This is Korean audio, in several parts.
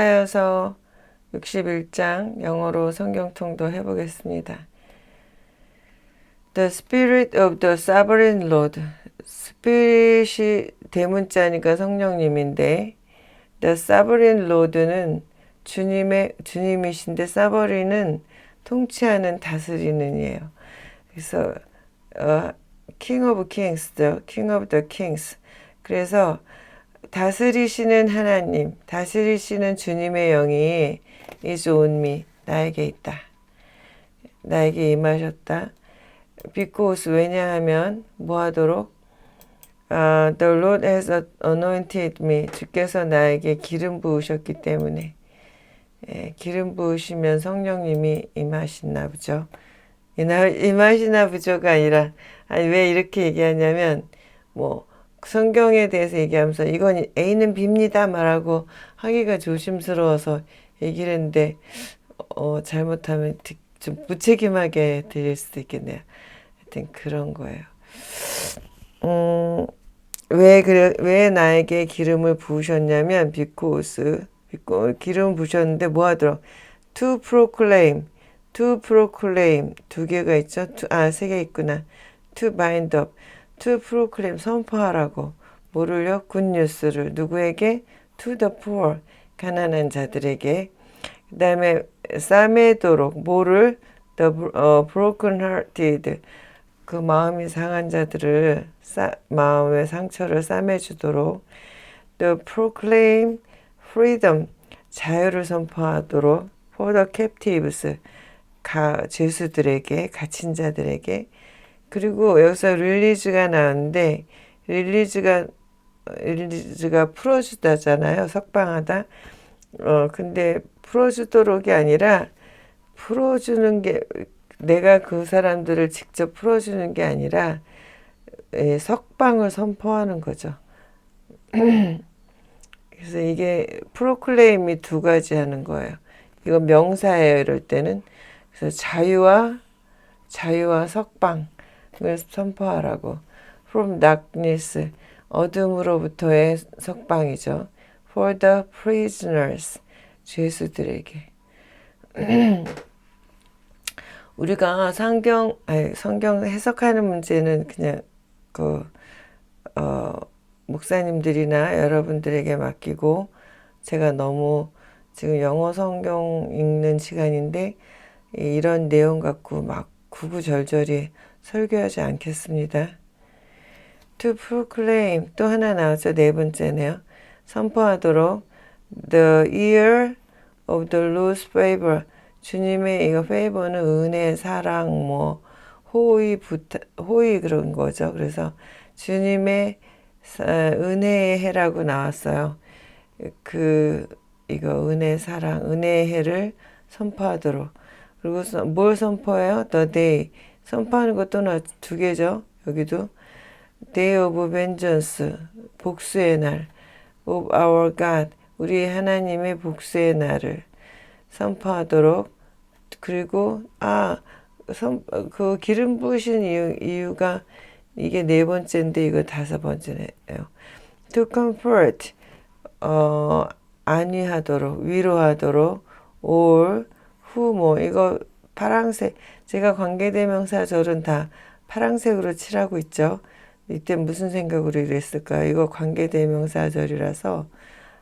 하여서 61장 영어로 성경통도 해보겠습니다. The Spirit of the Sovereign Lord. 스피릿이 대문자니까 성령님인데 The Sovereign Lord는 주님의 주님이신데 사버리는 통치하는 다스리는이에요. 그래서 어, King of Kings죠. King of the Kings. 그래서 다스리시는 하나님, 다스리시는 주님의 영이 is on me, 나에게 있다. 나에게 임하셨다. because 왜냐하면 뭐 하도록 아, the Lord has anointed me. 주께서 나에게 기름 부으셨기 때문에 예, 기름 부으시면 성령님이 임하시나 보죠. 임하- 임하시나 보죠가 아니라 아니 왜 이렇게 얘기하냐면 뭐 성경에 대해서 얘기하면서 이건 A는 B입니다 말하고 하기가 조심스러워서 얘기를 했는데 어, 잘못하면 드- 좀 무책임하게 들릴 수도 있겠네요. 하여튼 그런 거예요. 음, 왜 그래 왜 나에게 기름을 부으셨냐면 because 기름 부으셨는데 뭐 하도록 to proclaim to proclaim 두 개가 있죠. to, 아, 세 개 있구나. to bind up to proclaim 선포하라고 뭐를요? 굿뉴스를 누구에게? the poor 가난한 자들에게 그 다음에 싸매도록 the 어, broken hearted 그 마음이 상한 자들을 싸, 마음의 상처를 싸매주도록 the proclaim 자유를 선포하도록 the captives 가, 죄수들에게 갇힌 자들에게 그리고 여기서 릴리즈가 나오는데 릴리즈가 릴리즈가 풀어주다잖아요 석방하다 어 근데 풀어주도록이 아니라 풀어주는 게 내가 그 사람들을 직접 풀어주는 게 아니라 예, 석방을 선포하는 거죠. 그래서 이게 프로클레임이 두 가지 하는 거예요. 이거 명사예요. 이럴 때는 그래서 자유와 자유와 석방 을 선포하라고. From darkness 어둠으로부터의 석방이죠. For the prisoners 죄수들에게. 우리가 성경 아니, 성경 해석하는 문제는 그냥 그 어, 목사님들이나 여러분들에게 맡기고 제가 너무 지금 영어 성경 읽는 시간인데 이- 이런 내용 갖고 막 구구절절히 설교하지 않겠습니다. To proclaim 또 하나 나왔죠. 네 번째네요. 선포하도록 the year of the Lord's favor 주님의 이거 favor는 은혜, 사랑, 뭐 호의, 부탁, 호의 그런 거죠. 그래서 주님의 사- 은혜의 해라고 나왔어요. 그 이거 은혜, 사랑, 은혜의 해를 선포하도록 그리고 선- 뭘 선포해요? The day 선포하는 것도 나- 두 개죠. 여기도 Day of vengeance 복수의 날 of our God 우리 하나님의 복수의 날을 선포하도록 그리고 아, 선, 그 기름 부으신 이유, 이유가 이게 네 번째인데 이거 다섯 번째네요. To comfort 어, 안위하도록 위로하도록 all who 뭐 이거 파랑색 제가 관계대명사 절은 다 파랑색으로 칠하고 있죠. 이때 무슨 생각으로 이랬을까요? 이거 관계대명사 절이라서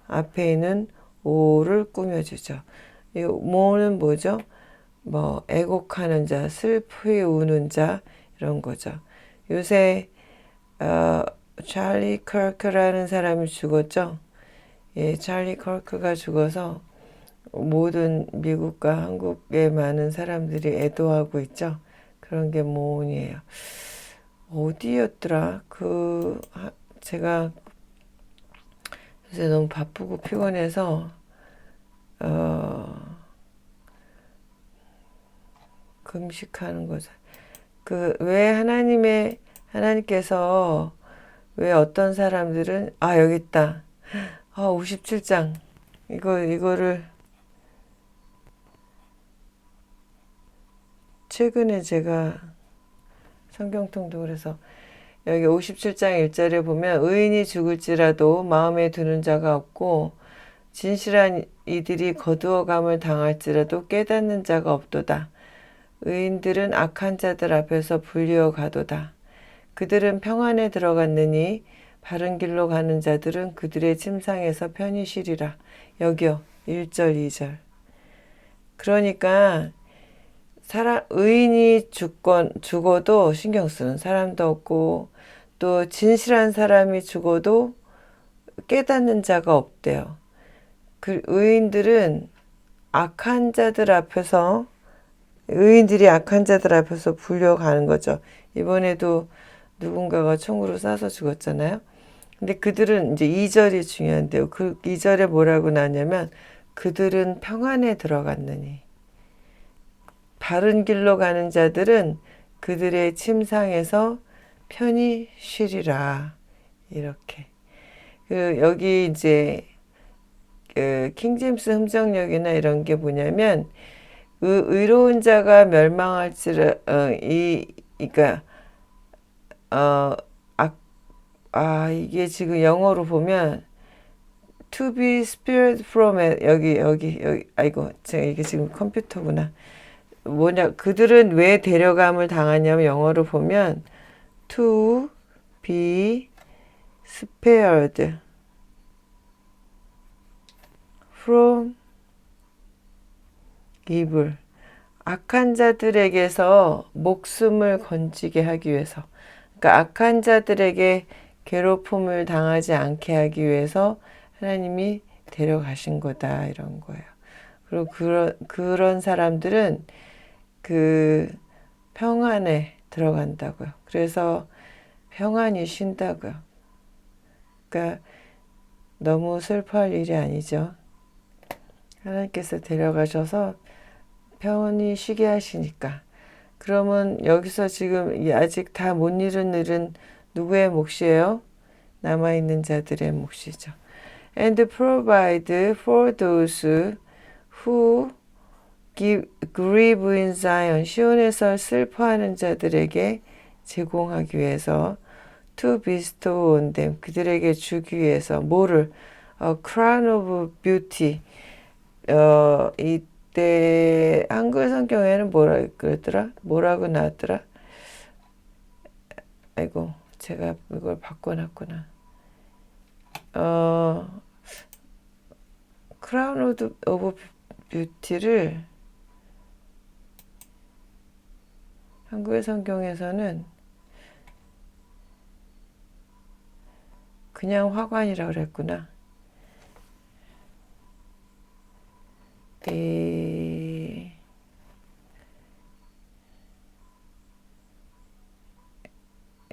앞에 있는 오를 꾸며주죠. 이 뭐는 뭐죠? 뭐 애곡하는 자, 슬프게 우는 자 이런 거죠. 요새 어, 찰리 커크라는 사람이 죽었죠. 예, 찰리 커크가 죽어서 모든 미국과 한국의 많은 사람들이 애도하고 있죠. 그런 게 모혼이에요. 어디였더라? 그 하- 제가 요새 너무 바쁘고 피곤해서 어, 금식하는 거죠. 그 왜 하나님의 하나님께서 왜 어떤 사람들은 아 여기 있다. 아 57장 이거 이거를 최근에 제가 성경통도 그래서 여기 57장 1절에 보면 의인이 죽을지라도 마음에 드는 자가 없고 진실한 이들이 거두어감을 당할지라도 깨닫는 자가 없도다. 의인들은 악한 자들 앞에서 불리어 가도다. 그들은 평안에 들어갔느니 바른 길로 가는 자들은 그들의 침상에서 편히 쉬리라. 여기요. 1절, 2절. 그러니까 사람 의인이 죽건 죽어도 신경 쓰는 사람도 없고 또 진실한 사람이 죽어도 깨닫는 자가 없대요. 그 의인들은 악한 자들 앞에서 의인들이 악한 자들 앞에서 불려가는 거죠. 이번에도 누군가가 총으로 쏴서 죽었잖아요. 근데 그들은 이제 2절이 중요한데요. 그 2절에 뭐라고 나냐면 그들은 평안에 들어갔느니 바른 길로 가는 자들은 그들의 침상에서 편히 쉬리라. 이렇게. 그 여기 이제 그 킹제임스 흠정역이나 이런 게 뭐냐면 의, 의로운 자가 멸망할지라 어, 이 그러니까 어, 아, 아 이게 지금 영어로 보면 to be spared from it 여기 여기 여기 아이고 제가 이게 지금 컴퓨터구나 뭐냐 그들은 왜 데려감을 당하냐면 영어로 보면 to be spared from evil 악한 자들에게서 목숨을 건지게 하기 위해서 그러니까 악한 자들에게 괴롭힘을 당하지 않게 하기 위해서 하나님이 데려가신 거다 이런 거예요. 그리고 그런 그런 사람들은 그 평안에 들어간다고요. 그래서 평안히 쉰다고요. 그러니까 너무 슬퍼할 일이 아니죠. 하나님께서 데려가셔서 평안히 쉬게 하시니까. 그러면 여기서 지금 아직 다 못 이룬 일은 누구의 몫이에요? 남아있는 자들의 몫이죠. And provide for those who in Zion. 시온에서 슬퍼하는 자들에게 제공하기 위해서 to bestow on them. 그들에게 주기 위해서 뭐를? A crown of beauty. 어, 이때 한글 성경에는 뭐라 그랬더라? 뭐라고 나왔더라? 아이고, 제가 이걸 바꿔놨구나. 어, 크라운 오브 뷰티를 한국의 성경에서는 그냥 화관이라고 그랬구나. 이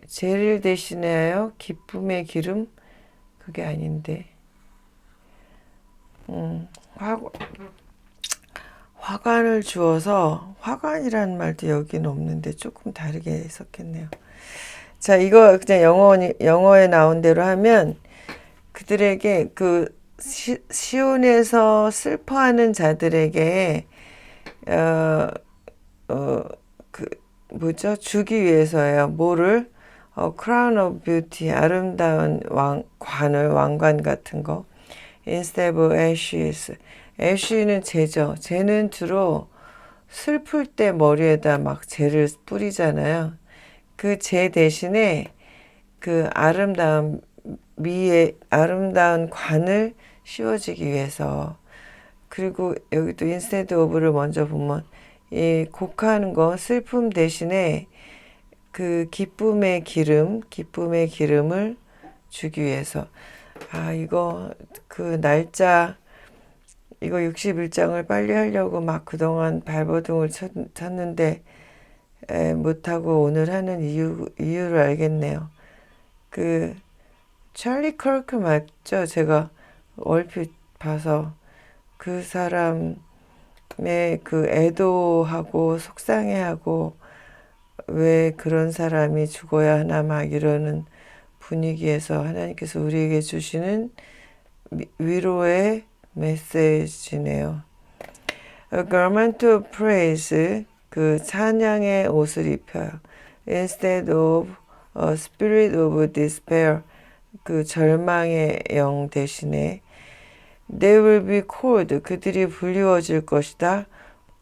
죄를 대신하여 기쁨의 기름? 그게 아닌데. 음, 화, 화관을 주어서 화관이라는 말도 여기는 없는데 조금 다르게 했었겠네요. 자, 이거 그냥 영어 영어에 나온 대로 하면 그들에게 그 시, 시온에서 슬퍼하는 자들에게 어, 어, 그 뭐죠? 주기 위해서예요. 뭐를 어, crown of 아름다운 왕 관을 왕관 같은 거 instead of ashes 애쉬는 재죠. 재는 주로 슬플 때 머리에다 막 재를 뿌리잖아요. 그 재 대신에 그 아름다운 미의 아름다운 관을 씌워지기 위해서 그리고 여기도 인스테드 오브를 먼저 보면 이 곡하는 거 슬픔 대신에 그 기쁨의 기름, 기쁨의 기름을 주기 위해서 아 이거 그 날짜 이거 61장을 빨리 하려고 막 그동안 발버둥을 쳤, 쳤는데 에, 못하고 오늘 하는 이유, 이유를 알겠네요. 그 찰리 커크 맞죠? 제가 얼핏 봐서 그 사람의 그 애도하고 속상해하고 왜 그런 사람이 죽어야 하나 막 이러는 분위기에서 하나님께서 우리에게 주시는 위로의 메시지네요. A garment of praise, 그 찬양의 옷을 입혀요. Instead of a spirit of despair, 그 절망의 영 대신에 They will be called. 그들이 불리워질 것이다.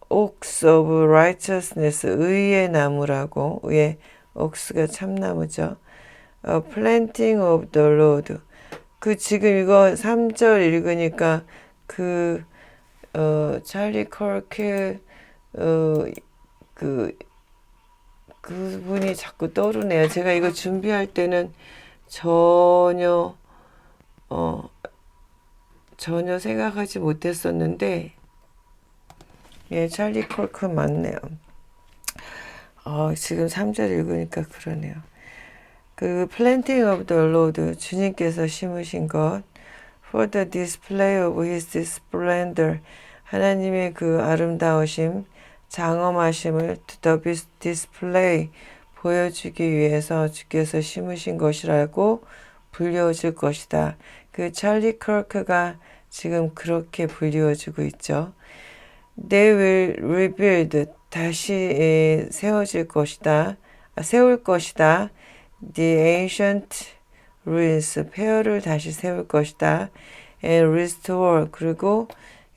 Oaks of righteousness. 의의 나무라고. 의의 oaks가 참나무죠. 어, planting of the Lord. 그 지금 이거 3절 읽으니까 그 어, 찰리 컬케 어, 그 그분이 자꾸 떠오르네요. 제가 이거 준비할 때는 전혀 어 전혀 생각하지 못했었는데 예, 찰리 컬크 맞네요. 어, 지금 3절 읽으니까 그러네요. 그 planting of the Lord 주님께서 심으신 것 for the display of his splendor 하나님의 그 아름다우심 장엄하심을 to the display 보여주기 위해서 주께서 심으신 것이라고 불려질 것이다. 그 찰리 커크가 지금 그렇게 불리워지고 있죠. They will rebuild 다시 에, 세워질 것이다. 아, 세울 것이다. The ancient ruins 폐허를 다시 세울 것이다. And restore 그리고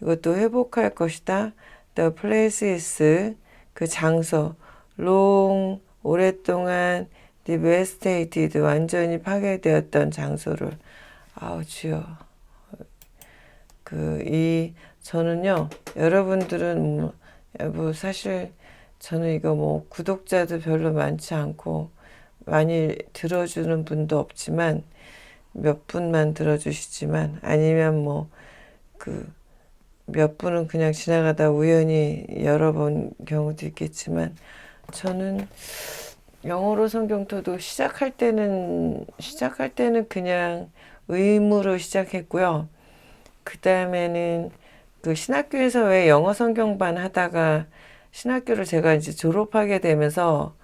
이것도 회복할 것이다. The places 그 장소 long 오랫동안 devastated 완전히 파괴되었던 장소를 아우 주여 그 이 저는요 여러분들은 뭐, 뭐 사실 저는 이거 뭐 구독자도 별로 많지 않고 많이 들어주는 분도 없지만 몇 분만 들어주시지만 아니면 뭐 그 몇 분은 그냥 지나가다 우연히 열어본 경우도 있겠지만 저는 영어로 성경토도 시작할 때는 시작할 때는 그냥 의무로 시작했고요. 그 다음에는 그 신학교에서 왜 영어 성경반 하다가 신학교를 제가 이제 졸업하게 되면서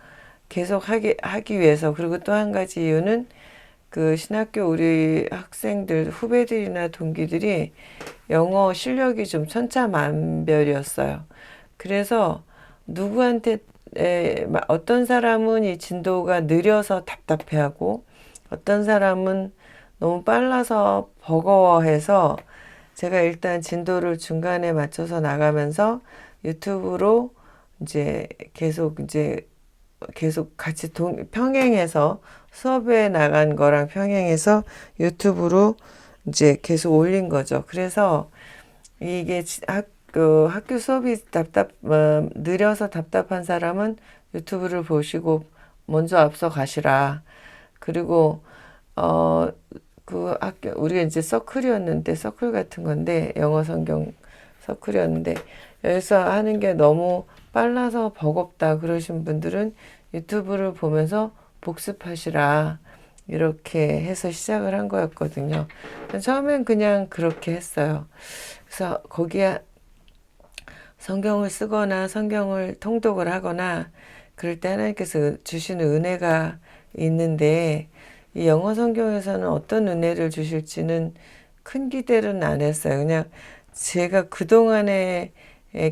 계속 하기, 하기 위해서 그리고 또 한 가지 이유는 그 신학교 우리 학생들 후배들이나 동기들이 영어 실력이 좀 천차만별이었어요. 그래서 누구한테 에, 어떤 사람은 이 진도가 느려서 답답해하고 어떤 사람은 너무 빨라서 버거워해서 제가 일단 진도를 중간에 맞춰서 나가면서 유튜브로 이제 계속 이제 계속 같이 동, 평행해서 수업에 나간 거랑 평행해서 유튜브로 이제 계속 올린 거죠. 그래서 이게 학, 그 학교 수업이 답답, 어, 느려서 답답한 사람은 유튜브를 보시고 먼저 앞서 가시라. 그리고, 어, 그 학교, 우리가 이제 서클이었는데, 서클 같은 건데, 영어 성경 서클이었는데, 여기서 하는 게 너무 빨라서 버겁다 그러신 분들은 유튜브를 보면서 복습하시라. 이렇게 해서 시작을 한 거였거든요. 처음엔 그냥 그렇게 했어요. 그래서 거기에 성경을 쓰거나 성경을 통독을 하거나 그럴 때 하나님께서 주시는 은혜가 있는데 이 영어 성경에서는 어떤 은혜를 주실지는 큰 기대는 안 했어요. 그냥 제가 그동안의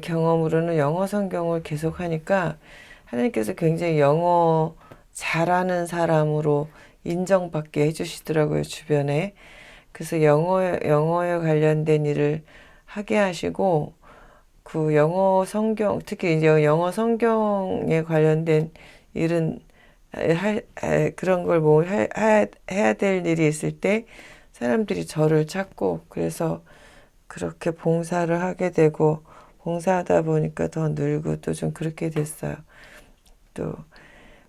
경험으로는 영어 성경을 계속 하니까 하나님께서 굉장히 영어 잘하는 사람으로 인정받게 해주시더라고요, 주변에. 그래서 영어, 영어에 관련된 일을 하게 하시고, 그 영어 성경, 특히 이제 영어 성경에 관련된 일은 할, 그런 걸 뭐 해야 될 일이 있을 때 사람들이 저를 찾고, 그래서 그렇게 봉사를 하게 되고, 봉사하다 보니까 더 늘고 또 좀 그렇게 됐어요. 또,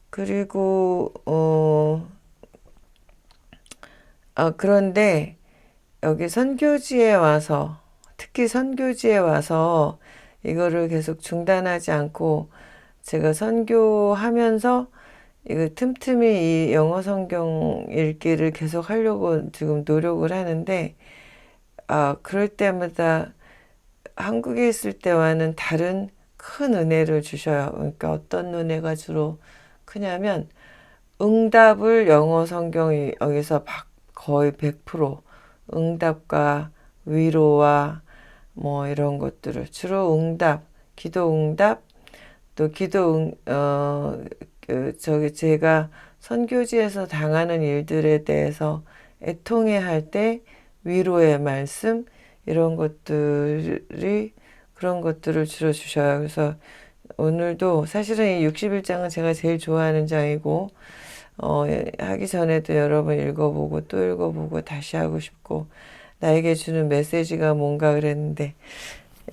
그리고, 어, 아, 그런데 여기 선교지에 와서, 특히 선교지에 와서 이거를 계속 중단하지 않고 제가 선교하면서 이거 틈틈이 이 영어 성경 읽기를 계속 하려고 지금 노력을 하는데, 아, 그럴 때마다 한국에 있을 때와는 다른 큰 은혜를 주셔요. 그러니까 어떤 은혜가 주로 크냐면 응답을 영어 성경이 여기서 거의 100% 응답과 위로와 뭐 이런 것들을 주로 응답, 기도 응답, 또 기도 응, 어, 그 저기 제가 선교지에서 당하는 일들에 대해서 애통해 할 때 위로의 말씀 이런 것들이 그런 것들을 주로 주셔요. 그래서 오늘도 사실은 이 61장은 제가 제일 좋아하는 장이고 어, 하기 전에도 여러 번 읽어보고 또 읽어보고 다시 하고 싶고 나에게 주는 메시지가 뭔가 그랬는데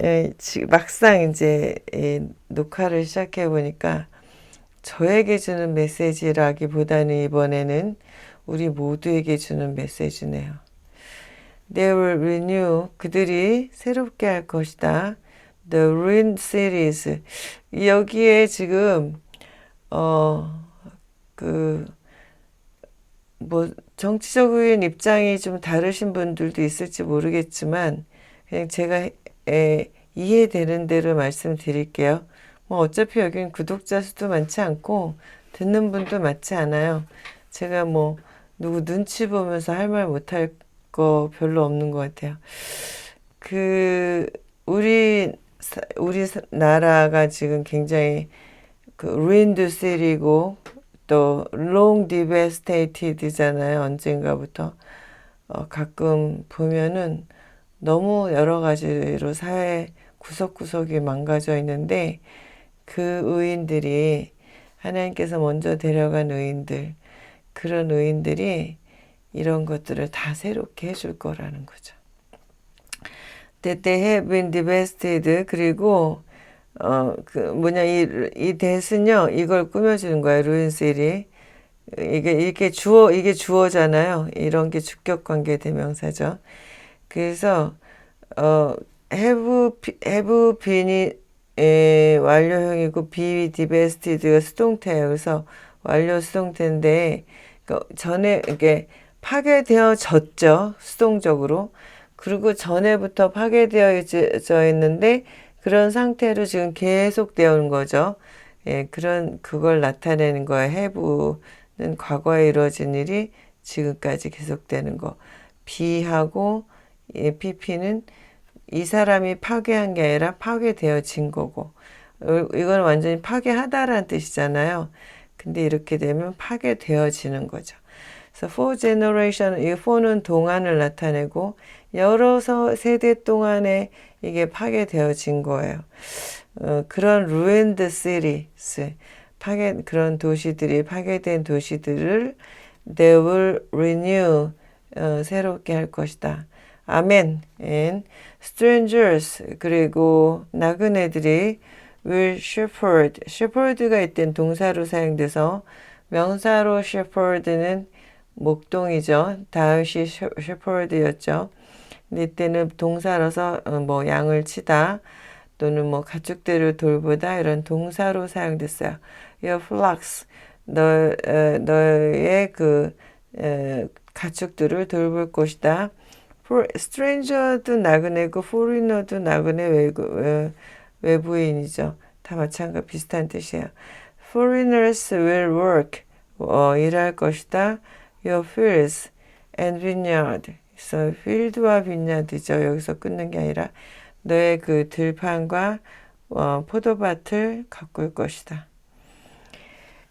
에, 막상 이제 이 녹화를 시작해 보니까 저에게 주는 메시지라기보다는 이번에는 우리 모두에게 주는 메시지네요. They will renew. 그들이 새롭게 할 것이다. The Ruined Cities. 여기에 지금, 어, 그, 뭐, 정치적인 입장이 좀 다르신 분들도 있을지 모르겠지만, 그냥 제가 에, 이해되는 대로 말씀드릴게요. 뭐, 어차피 여기는 구독자 수도 많지 않고, 듣는 분도 많지 않아요. 제가 뭐, 누구 눈치 보면서 할 말 못할 거 별로 없는 것 같아요. 그, 우리, 우리 나라가 지금 굉장히 그 ruined city고 또 long devastated잖아요. 언젠가부터. 어, 가끔 보면은 너무 여러 가지로 사회 구석구석이 망가져 있는데 그 의인들이 하나님께서 먼저 데려간 의인들 그런 의인들이 이런 것들을 다 새롭게 해줄 거라는 거죠. That they have been devastated. 그리고 어 그 뭐냐 이이 대는요 이걸 꾸며주는 거예요 루인셀이 이게 이게 주어 이게 주어잖아요 이런 게 주격 관계 대명사죠 그래서 어 have have been이 에, 완료형이고 be divested가 수동태예요 그래서 완료 수동태인데 그 전에 이게 파괴되어졌죠 수동적으로 그리고 전에부터 파괴되어져 있는데 그런 상태로 지금 계속 되어온 거죠. 예, 그런 그걸 나타내는 거예요. 해부는 과거에 이루어진 일이 지금까지 계속되는 거. 비하고 예, PP는 이 사람이 파괴한 게 아니라 파괴되어진 거고. 어, 이건 완전히 파괴하다라는 뜻이잖아요. 근데 이렇게 되면 파괴되어지는 거죠. 그래서 for generation, 이 for는 동안을 나타내고 여러 세대 동안에 이게 파괴되어진 거예요. 어, 그런 ruined cities, 파괴, 그런 도시들이, 파괴된 도시들을 they will renew, 어, 새롭게 할 것이다. 아멘. And strangers, 그리고 나그네들이 will shepherd, shepherd가 있던 동사로 사용돼서 명사로 shepherd는 목동이죠. 다윗이 shepherd였죠. 이때는 동사로서 어, 뭐 양을 치다 또는 뭐 가축들을 돌보다 이런 동사로 사용됐어요. Your flocks, 너, 어, 너의 그 어, 가축들을 돌볼 것이다. For, stranger도 나그네고 foreigner도 나그네 외부, 외부인이죠. 다 마찬가지 비슷한 뜻이에요. Foreigners will work, 어, 일할 것이다. Your fields and vineyard. 그래서 필드와 빈야드죠. 여기서 끊는 게 아니라 너의 그 들판과 어, 포도밭을 가꿀 것이다.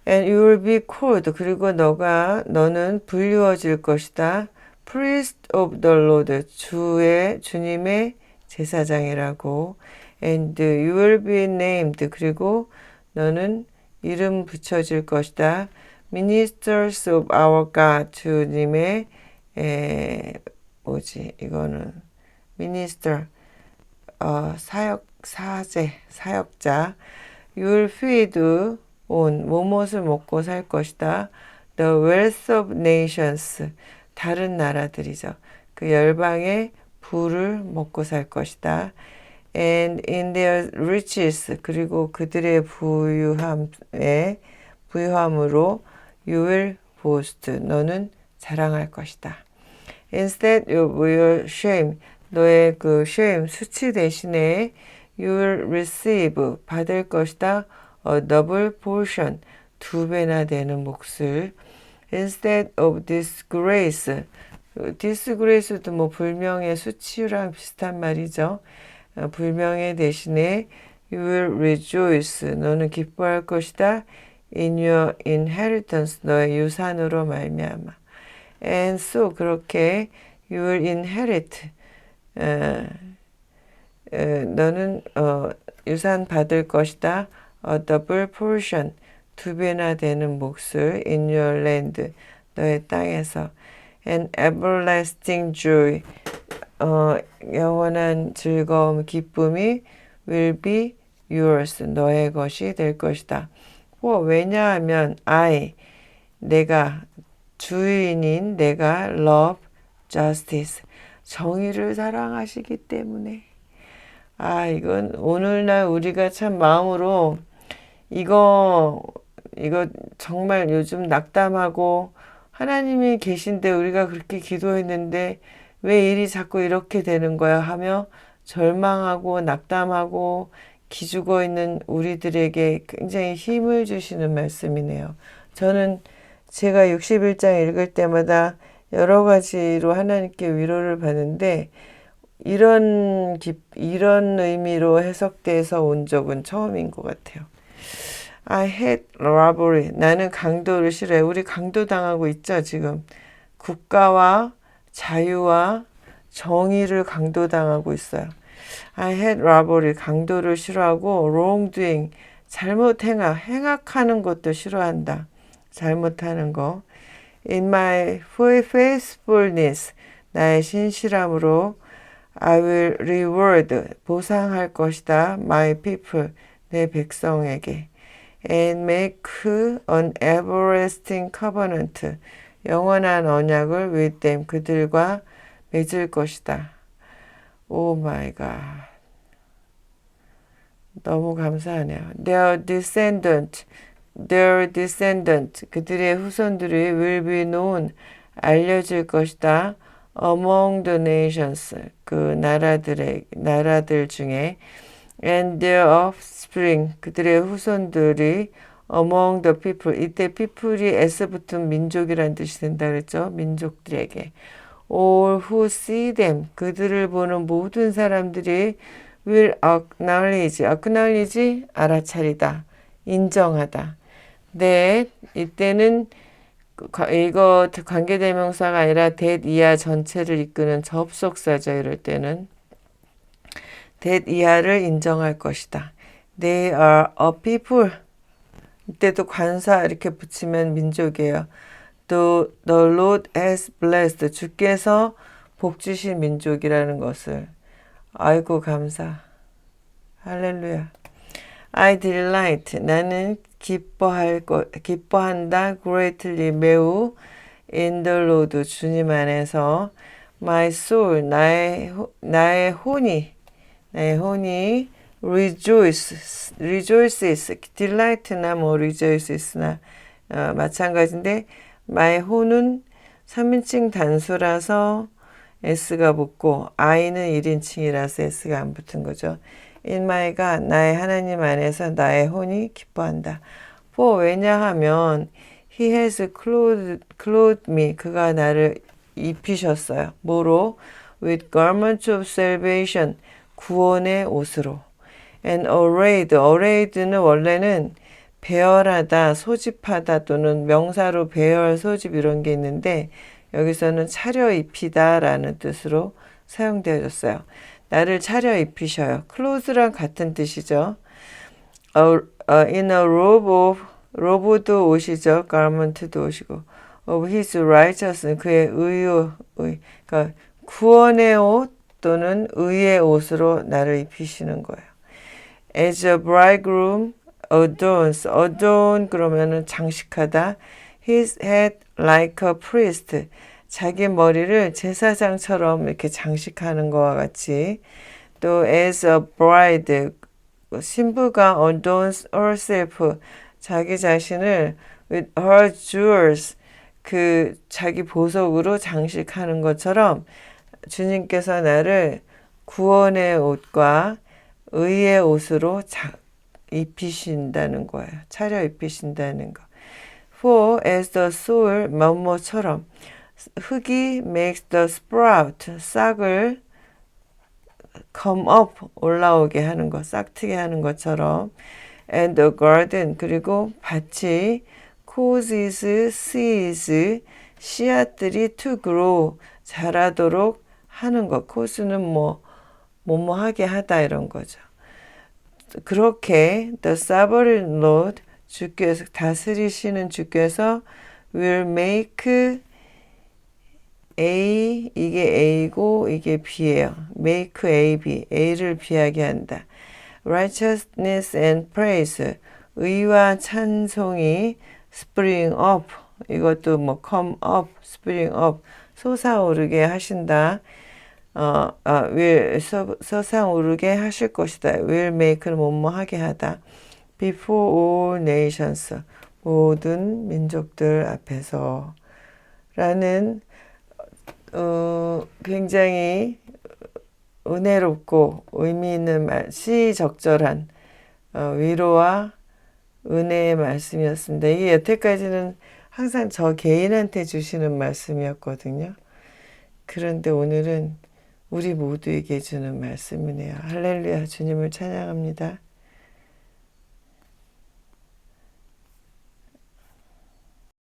And you will be called. 그리고 너가 너는 불리워질 것이다. Priest of the Lord. 주의 주님의 제사장이라고. And you will be named. 그리고 너는 이름 붙여질 것이다. Ministers of our God. 주님의 에, 뭐지 이거는 미니스터 어, 사역 사제 사역자 You'll feed on 무엇을 먹고 살 것이다. The wealth of nations 다른 나라들이죠. 그 열방의 부를 먹고 살 것이다. And in their riches 그리고 그들의 부유함에 부유함으로 will boast 너는 자랑할 것이다. Instead of your shame, 너의 그 shame, 수치 대신에 you will receive, 받을 것이다. a double portion, 두 배나 되는 몫을. Instead of disgrace, disgrace도 뭐 불명예, 수치랑 비슷한 말이죠. 불명예 대신에 you will rejoice, 너는 기뻐할 것이다. In your inheritance, 너의 유산으로 말미암아. And so 그렇게 you will inherit 에, 에, 너는 어, 유산 받을 것이다. A double portion 두 배나 되는 몫을 in your land 너의 땅에서 an everlasting joy 어, 영원한 즐거움 기쁨이 will be yours 너의 것이 될 것이다. 뭐 왜냐하면 I 내가 주인인 내가 love justice 정의를 사랑하시기 때문에. 아 이건 오늘날 우리가 참 마음으로 이거 이거 정말 요즘 낙담하고 하나님이 계신데 우리가 그렇게 기도했는데 왜 일이 자꾸 이렇게 되는 거야 하며 절망하고 낙담하고 기죽어 있는 우리들에게 굉장히 힘을 주시는 말씀이네요. 저는 제가 61장 읽을 때마다 여러 가지로 하나님께 위로를 받는데 이런 기, 이런 의미로 해석돼서 온 적은 처음인 것 같아요. I hate robbery. 나는 강도를 싫어해. 우리 강도 당하고 있죠, 지금. 국가와 자유와 정의를 강도당하고 있어요. I hate robbery. 강도를 싫어하고 wrongdoing. 잘못 행악, 행악하는 것도 싫어한다. 잘못하는 거. In my faithfulness. 나의 신실함으로 I will reward. 보상할 것이다. My people. 내 백성에게. and make an everlasting covenant. 영원한 언약을 with them. 그들과 맺을 것이다. 오 마이 갓. 너무 감사하네요. Their descendant, their descendant, 그들의 후손들이 will be known, 알려질 것이다. Among the nations, 그 나라들의, 나라들 중에 and their offspring, 그들의 후손들이 among the people, 이때 people이 s 붙은 민족이란 뜻이 된다 그랬죠. 민족들에게. All who see them, 그들을 보는 모든 사람들이 will acknowledge, acknowledge, 알아차리다, 인정하다. that, 이때는 이거 관계대명사가 아니라 that 이하 전체를 이끄는 접속사죠. 이럴 때는. that 이하를 인정할 것이다. They are a people. 이때도 관사 이렇게 붙이면 민족이에요. The, the Lord has blessed. 주께서 복 주신 민족이라는 것을. 아이고 감사. 할렐루야. I delight. 나는 기뻐할 것, 기뻐한다. greatly 매우 in the Lord 주님 안에서 my soul 나의 나의 혼이 나의 혼이 rejoice, rejoices, delight나 뭐 rejoices나 어, 마찬가지인데 혼은 3인칭 단수라서 s가 붙고 i는 1인칭이라서 s가 안 붙은 거죠. in my가 나의 하나님 안에서 나의 혼이 기뻐한다. for 왜냐하면 he has clothed, clothed me 그가 나를 입히셨어요. 뭐로? with garments of salvation 구원의 옷으로. and arrayed, arrayed는 원래는 배열하다, 소집하다 또는 명사로 배열, 소집 이런 게 있는데 여기서는 차려 입히다 라는 뜻으로 사용되어졌어요. 나를 차려 입히셔요. clothes랑 같은 뜻이죠. in a robe of, robe도 옷이죠. garment도 옷이고 of his righteousness, 그의 의의, 의, 그러니까 구원의 옷 또는 의의 옷으로 나를 입히시는 거예요. As a bridegroom adorns, adorn 그러면은 장식하다. His head like a priest. 자기 머리를 제사장처럼 이렇게 장식하는 것과 같이 또 as a bride 신부가 adorns herself 자기 자신을 with her jewels 그 자기 보석으로 장식하는 것처럼 주님께서 나를 구원의 옷과 의의 옷으로 자, 입히신다는 거예요. 차려 입히신다는 거. For as the soil 뭐뭐처럼 흙이 makes the sprout 싹을 come up 올라오게 하는 것, 싹트게 하는 것처럼 and the garden 그리고 밭이 causes seeds 씨앗들이 to grow 자라도록 하는 것. 코스는 뭐 뭐뭐 하게 하다 이런 거죠. 그렇게 the sovereign Lord 주께서 다스리시는 주께서 will make A 이게 A고 이게 B예요. make A B A를 B하게 한다. righteousness and praise 의와 찬송이 spring up 이것도 뭐 come up spring up 솟아오르게 하신다. 어, 어, will 서, 서상 오르게 하실 것이다. will make를 뭐뭐 하게 하다. before all nations 모든 민족들 앞에서 라는 어, 굉장히 은혜롭고 의미 있는 말, 시적절한 어, 위로와 은혜의 말씀이었습니다. 이게 여태까지는 항상 저 개인한테 주시는 말씀이었거든요. 그런데 오늘은 우리 모두에게 주는 말씀이네요. 할렐루야 주님을 찬양합니다.